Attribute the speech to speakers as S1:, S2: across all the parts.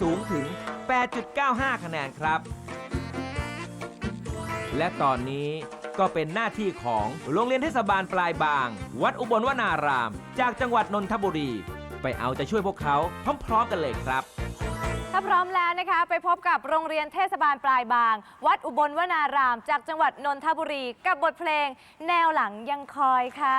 S1: สูงถึง 8.95 คะแนนครับ และตอนนี้ก็เป็นหน้าที่ของโรงเรียนเทศบาลปลายบาง วัดอุบลวนาราม จากจังหวัดนนทบุรี ไปเอาใจช่วยพวกเขาพร้อมๆกันเลยครับ
S2: ถ้าพร้อมแล้วนะคะไปพบกับโรงเรียนเทศบาลปลายบาง วัดอุบลวนาราม จากจังหวัดนนทบุรี กับบทเพลง แนวหลังยังคอยค่ะ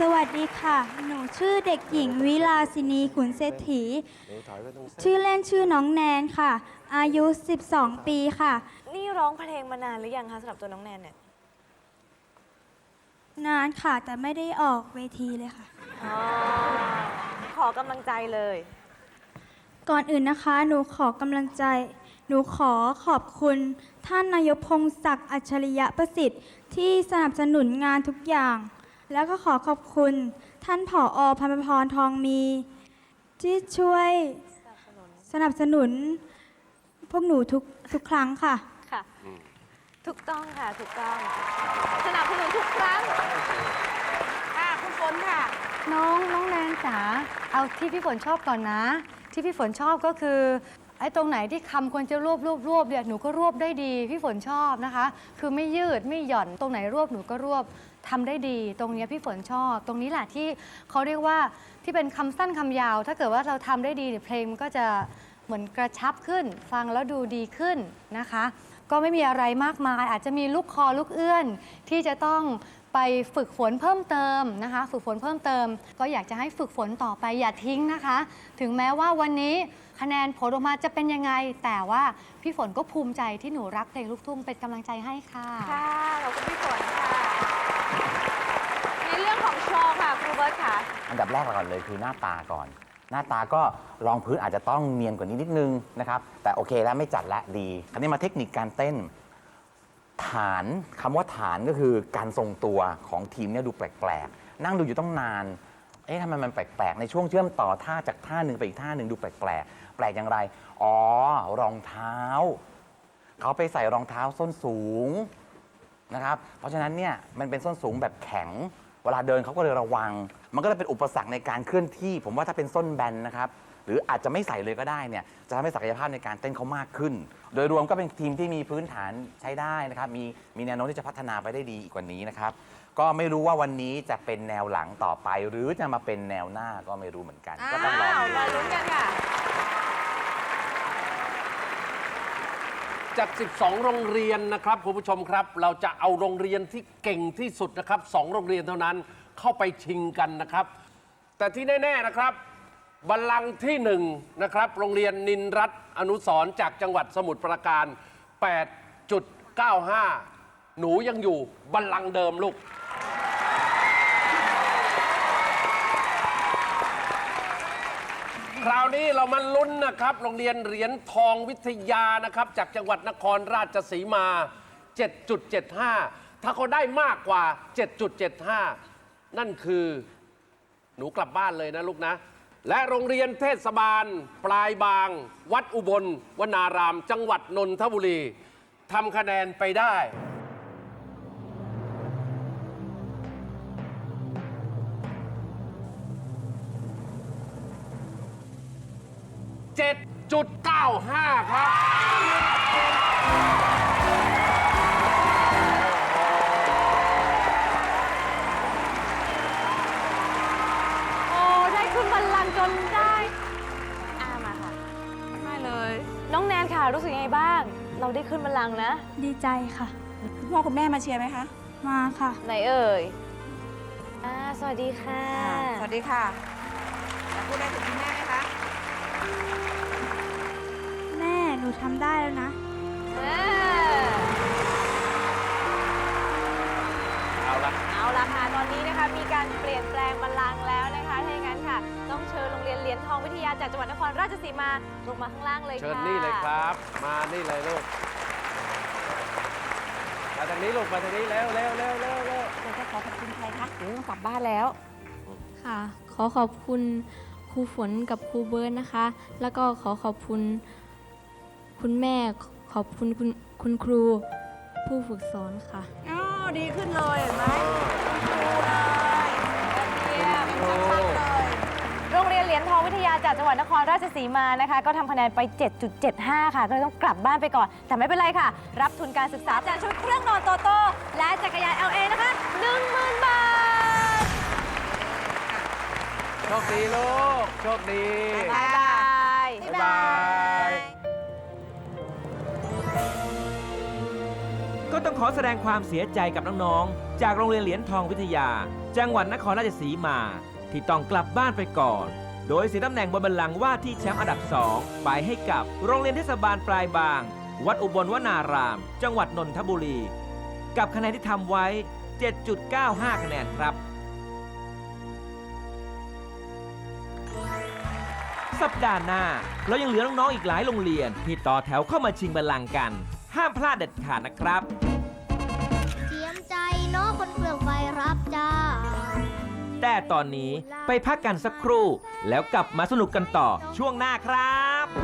S3: สวัสดีค่ะ หนูชื่อเด็กหญิงวิลาสินีขุนเศรษฐี ชื่อเล่นชื่อน้องแนนค่ะ อายุ 12 ปีค่ะ
S2: นี่ร้องเพลงมานานหรือยังคะสำหรับตัวน้องแนนเนี่ย
S3: นานค่ะ แต่ไม่ได้ออกเวทีเลยค่ะ
S2: อ๋อขอกำลังใจเลย
S3: ก่อนอื่นนะคะ หนูขอกำลังใจ หนูขอขอบคุณท่านนายกพงศักดิ์อัจฉริยะประสิทธิ์ ที่สนับสนุนงานทุกอย่าง แล้วก็ขอขอบคุณ ท่านผออพันพรทองมี ที่ช่วยสนับสนุน พวกหนูทุกทุกครั้งค่ะ
S2: ค่ะ ถูกต้องค่ะ ถูกต้อง สนับสนุนทุกครั้งค่ะคุณฝนค่ะ
S4: น้องน้องแนนจ๋าเอาที่พี่ฝนชอบก่อนนะ ที่พี่ฝนชอบก็คือ ไอ้ตรงไหนที่คำควรจะรวบรวบรวบเนี่ยหนูก็รวบได้ดีพี่ฝนชอบนะคะ คือไม่ยืดไม่หย่อนตรงไหนรวบหนูก็รวบทำได้ดี ตรงเนี้ยพี่ฝนชอบ ตรงนี้แหละที่เขาเรียกว่าที่เป็นคำสั้นคำยาว ถ้าเกิดว่าเราทำได้ดีเนี่ยเพลงมันก็จะเหมือนกระชับขึ้น ฟังแล้วดูดีขึ้นนะคะ ก็ไม่มีอะไรมากมาย อาจจะมีลูกคอลูกเอื้อน ที่จะต้องไปฝึกฝนเพิ่มเติมนะคะ ฝึกฝนเพิ่มเติม ก็อยากจะให้ฝึกฝนต่อไปอย่าทิ้งนะคะ ถึงแม้ว่าวันนี้ คะแนนผลออกมาจะเป็นยังไง แต่ว่าพี่ฝนก็ภูมิใจที่หนูรักเพลงลูกทุ่งเป็นกำลังใจให้ค่ะ
S2: ค่ะขอบคุณพี่ฝนค่ะ ในเรื่องของโชว์ค่ะครูเบิร์ต
S5: อันดับแรกก่อนเลยคือหน้าตาก่อน หน้าตาก็รองพื้นอาจจะต้องเนียนกว่านี้นิดนึงนะครับ แต่โอเคแล้วไม่จัดและดีคราวนี้มาเทคนิคการเต้น ฐานคำว่าฐานก็คือการทรงตัวของทีมเนี่ยดูแปลกๆ นั่งดูอยู่ต้องนาน เอ๊ะทำไมมันแปลกๆ ในช่วงเชื่อมต่อท่าจากท่าหนึ่งไปอีกท่าหนึ่งดูแปลกๆ แปลกอย่างไร อ๋อ รองเท้า เขาไปใส่รองเท้าส้นสูงนะครับ เพราะฉะนั้นเนี่ยมันเป็นส้นสูงแบบแข็ง เวลาเดินเขาก็เลยระวัง มันก็เลยเป็นอุปสรรคในการเคลื่อนที่ ผมว่าถ้าเป็นส้นแบนนะครับ หรืออาจจะไม่ใส่เลยก็ได้เนี่ย จะทำให้ศักยภาพในการเต้นเขามากขึ้น โดยรวมก็เป็นทีมที่มีพื้นฐานใช้ได้นะครับ มีมีแนวโน้มที่จะพัฒนาไปได้ดีอีกกว่านี้นะครับ ก็ไม่รู้ว่าวันนี้จะเป็นแนวหลังต่อไป หรือจะมาเป็นแนวหน้าก็ไม่รู้เหมือนกัน ก็ต้องรอ
S6: อ้า
S5: ดู
S6: มาลุ้นกันค่ะ
S7: จาก 12 โรงเรียนนะครับคุณผู้ชมครับ เราจะเอาโรงเรียนที่เก่งที่สุดนะครับสองโรงเรียนเท่านั้นเข้าไปชิงกันนะครับ แต่ที่แน่ๆนะครับบัลลังก์ที่หนึ่งนะครับ โรงเรียนนินรัตน์อนุสรณ์จากจังหวัดสมุทรปราการ 8.95 หนูยังอยู่บัลลังก์เดิมลูก คราวนี้เรามาลุ้นนะครับ โรงเรียนเหรียญทองวิทยานะครับ จากจังหวัดนครราชสีมา 7.75 ถ้าเขาได้มากกว่า 7.75 นั่นคือหนูกลับบ้านเลยนะลูกนะ และโรงเรียนเทศบาล ปลายบาง วัดอุบลวนาราม จังหวัดนนทบุรีทำคะแนนไปได้ 7.95 ครับ
S6: โอ้ ได้ขึ้นบัลลังก์จนได้อามาค่ะ
S8: ไม่เลย
S6: น้องแนนค่ะ รู้สึกยังไงบ้าง เราได้ขึ้นบัลลังก์นะ
S3: ดีใจค่ะ
S8: คุณพ่อคุณแม่มาเชียร์ไหมคะ
S3: มาค่ะ
S6: ไหนเอ่ยอ่าสวัสดีค่ะ
S8: สวัสดีค่ะอยากพูดอะไรถึงคุณแม่ไหมคะ
S3: แม่หนูทำได้แล้วนะ
S6: อ่า
S7: เอาละ
S6: เอาละค่ะตอนนี้นะคะมีการเปลี่ยนแปลงบัลลังก์แล้วนะคะถ้าอย่างนั้นค่ะ ต้องเชิญโรงเรียนเหรียญทองวิทยาจากจังหวัดนครราชสีมาลงมาข้างล่างเลยค่ะ
S7: เชิญนี่เลยครับ มานี่เลยลูกมาทางนี้ลูกมาทางนี้เร็วเร็วเร็วเร็วเร็ว
S8: เดี๋ยวจะขอขอบคุณใครคะเดี๋ยวต้องกลับบ้านแล้ว
S9: ค่ะ ขอขอบคุณค รูฝนกับครูเบิร์ตนะคะ แล้วก็ขอขอบคุณคุณแม่ขอบคุณคุณคุณครูผู้ฝึกสอนค่ะ
S8: อ๋อดีขึ้นเลยเห็นไหมดูเลย
S6: เยี่ยม
S8: ชัดๆเลย
S6: โรงเรียนเหรียญทองวิทยาจากจังหวัดนครราชสีมานะคะ ก็ทำคะแนนไป 7.75 ค่ะ ก็เลยต้องกลับบ้านไปก่อน แต่ไม่เป็นไรค่ะ รับทุนการศึกษาจากชุดเครื่องนอนโตโต้และจักรยาน LA นะคะ 10,000 บาท
S7: โชคดีลูก โชคดี
S6: บ๊ายบาย
S7: บ๊ายบาย
S1: ก็ต้องขอแสดงความเสียใจกับน้องๆ จากโรงเรียนเหรียญทองวิทยา จังหวัดนครราชสีมา ที่ต้องกลับบ้านไปก่อน โดยเสียตำแหน่งบนบัลลังก์ว่าที่แชมป์อันดับ 2 ไปให้กับโรงเรียนเทศบาลปลายบาง วัดอุบลวนาราม จังหวัดนนทบุรี กับคะแนนที่ทำไว้ 7.95 คะแนนครับ สัปดาห์หน้า เรายังเหลือน้องๆอีกหลายโรงเรียน ที่ต่อแถวเข้ามาชิงบัลลังก์กัน ห้ามพลาดเด็ดขาดนะครับ
S10: เทียมใจเนาะคนเปลืองไฟรับจ้า
S1: แต่ตอนนี้ไปพักกันสักครู่ แล้วกลับมาสนุกกันต่อช่วงหน้าครับ